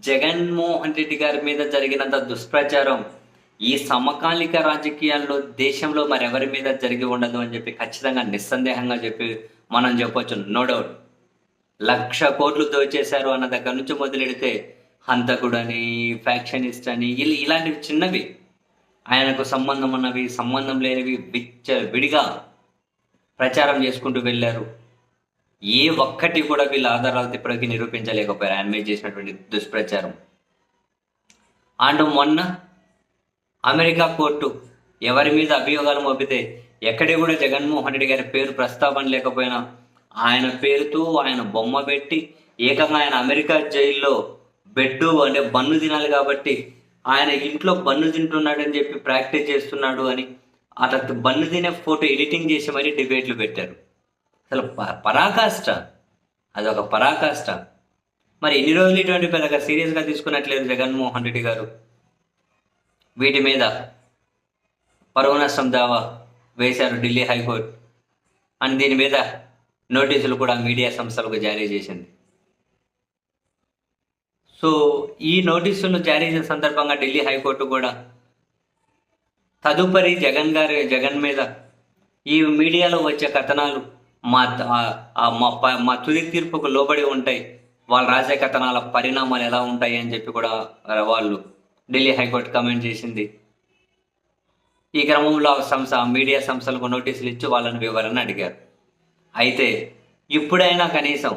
జగన్మోహన్ రెడ్డి గారి మీద జరిగినంత దుష్ప్రచారం ఈ సమకాలిక రాజకీయాల్లో దేశంలో మరెవరి మీద జరిగి ఉండదు అని చెప్పి ఖచ్చితంగా నిస్సందేహంగా చెప్పి మనం చెప్పొచ్చు. నో డౌట్ లక్ష కోట్లు దోచేశారు అన్న దగ్గర నుంచి మొదలెడితే హంతకుడని ఫ్యాక్షనిస్ట్ అని ఇలా ఇలాంటివి చిన్నవి. ఆయనకు సంబంధం ఉన్నవి సంబంధం లేనివి విచ్చ విడిగా ప్రచారం చేసుకుంటూ వెళ్ళారు. ఏ ఒక్కటి కూడా వీళ్ళ ఆధారాలతో ఇప్పటికీ నిరూపించలేకపోయారు. ఆయన చేసినటువంటి దుష్ప్రచారం. అండ్ మొన్న అమెరికా కోర్టు ఎవరి మీద అభియోగాలు మోపితే ఎక్కడే కూడా జగన్మోహన్ రెడ్డి గారి పేరు ప్రస్తావన లేకపోయినా ఆయన పేరుతో ఆయన బొమ్మ పెట్టి ఏకంగా ఆయన అమెరికా జైల్లో బెడ్ అంటే బన్ను తినాలి కాబట్టి ఆయన ఇంట్లో బన్ను తింటున్నాడు అని చెప్పి ప్రాక్టీస్ చేస్తున్నాడు అని అట్లా బన్ను తినే ఫోటో ఎడిటింగ్ చేసి మరీ డిబేట్లు పెట్టారు. అసలు ప- పరాకాష్ట. ఒక పరాకాష్ట. మరి ఎన్ని రోజులు ఇటువంటి పెద్దగా సీరియస్గా తీసుకున్నట్లేదు జగన్మోహన్ రెడ్డి గారు? వీటి మీద పరువు నష్టం దావా వేశారు ఢిల్లీ హైకోర్టు. అని దీని మీద నోటీసులు కూడా మీడియా సంస్థలకు జారీ చేసింది. సో ఈ నోటీసులు జారీ చేసిన సందర్భంగా ఢిల్లీ హైకోర్టు కూడా తదుపరి జగన్ గారి జగన్ మీద ఈ మీడియాలో వచ్చే కథనాలు మా మా తుది తీర్పుకు లోబడి ఉంటాయి వాళ్ళు రాసే కథనాల పరిణామాలు ఎలా ఉంటాయి అని చెప్పి కూడా వాళ్ళు ఢిల్లీ హైకోర్టు కమెంట్ చేసింది. ఈ క్రమంలో ఆ సంస్థ మీడియా సంస్థలకు నోటీసులు ఇచ్చి వాళ్ళని వివరణ అడిగారు. అయితే ఇప్పుడైనా కనీసం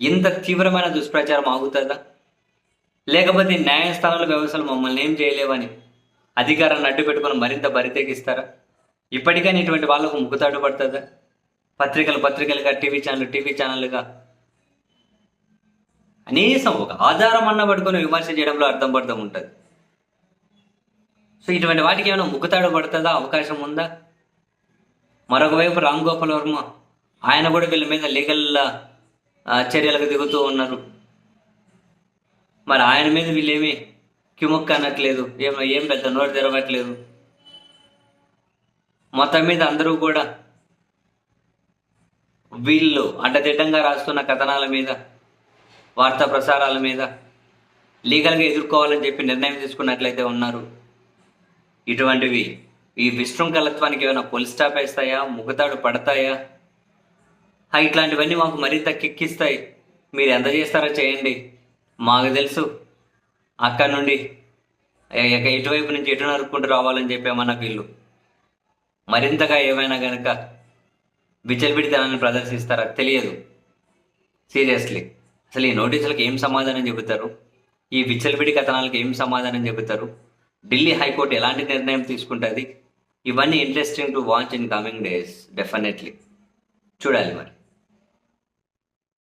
ఇంత తీవ్రమైన దుష్ప్రచారం ఆగుతుందా? లేకపోతే న్యాయస్థానాల వ్యవస్థలు మమ్మల్ని ఏం చేయలేవని అధికారాన్ని అడ్డు పెట్టుకొని మరింత బరితెగిస్తారా? ఇప్పటికైనా ఇటువంటి వాళ్ళకు ముక్కుతాడు పడుతుందా? పత్రికలు పత్రికలుగా టీవీ ఛానల్ టీవీ ఛానల్గా కనీసం ఒక ఆధారం అన్న పట్టుకొని విమర్శ చేయడంలో అర్థం పడతాం ఉంటుంది. సో ఇటువంటి వాటికి ఏమైనా ముక్కుతాడు పడుతుందా? అవకాశం ఉందా? మరొక వైపు రామ్ గోపాల్ వర్మ ఆయన కూడా వీళ్ళ మీద లీగల్ చర్యలకు దిగుతూ ఉన్నారు. మరి ఆయన మీద వీళ్ళేమి కిముక్క అనట్లేదు. ఏం ఏం పెద్ద నోరు తెరవట్లేదు. మొత్తం మీద అందరూ కూడా వీళ్ళు అడ్డదిడ్డంగా రాస్తున్న కథనాల మీద వార్తా ప్రసారాల మీద లీగల్గా ఎదుర్కోవాలని చెప్పి నిర్ణయం తీసుకున్నట్లయితే ఉన్నారు. ఇటువంటివి ఈ విశృంఖలత్వానికి ఏమైనా పొలి స్టాప్ వేస్తాయా? ముగతాడు పడతాయా? ఇట్లాంటివన్నీ మాకు మరింత కిక్కిస్తాయి. మీరు ఎంత చేస్తారో చేయండి. మాకు తెలుసు. అక్కడ నుండి ఎటువైపు నుంచి ఎటు నరుక్కుంటూ రావాలని చెప్పామన్నా వీళ్ళు. మరింతగా ఏమైనా కనుక విచలబిడితనాన్ని ప్రదర్శిస్తారా? తెలియదు. సీరియస్లీ. అసలు ఈ నోటీసులకు ఏం సమాధానం చెబుతారు? ఈ విచలబిడి కథనాలకు ఏం సమాధానం చెబుతారు? ఢిల్లీ హైకోర్టు ఎలాంటి నిర్ణయం తీసుకుంటుంది? ఇవన్నీ interesting to watch in coming days definitely చూడాలి మరి.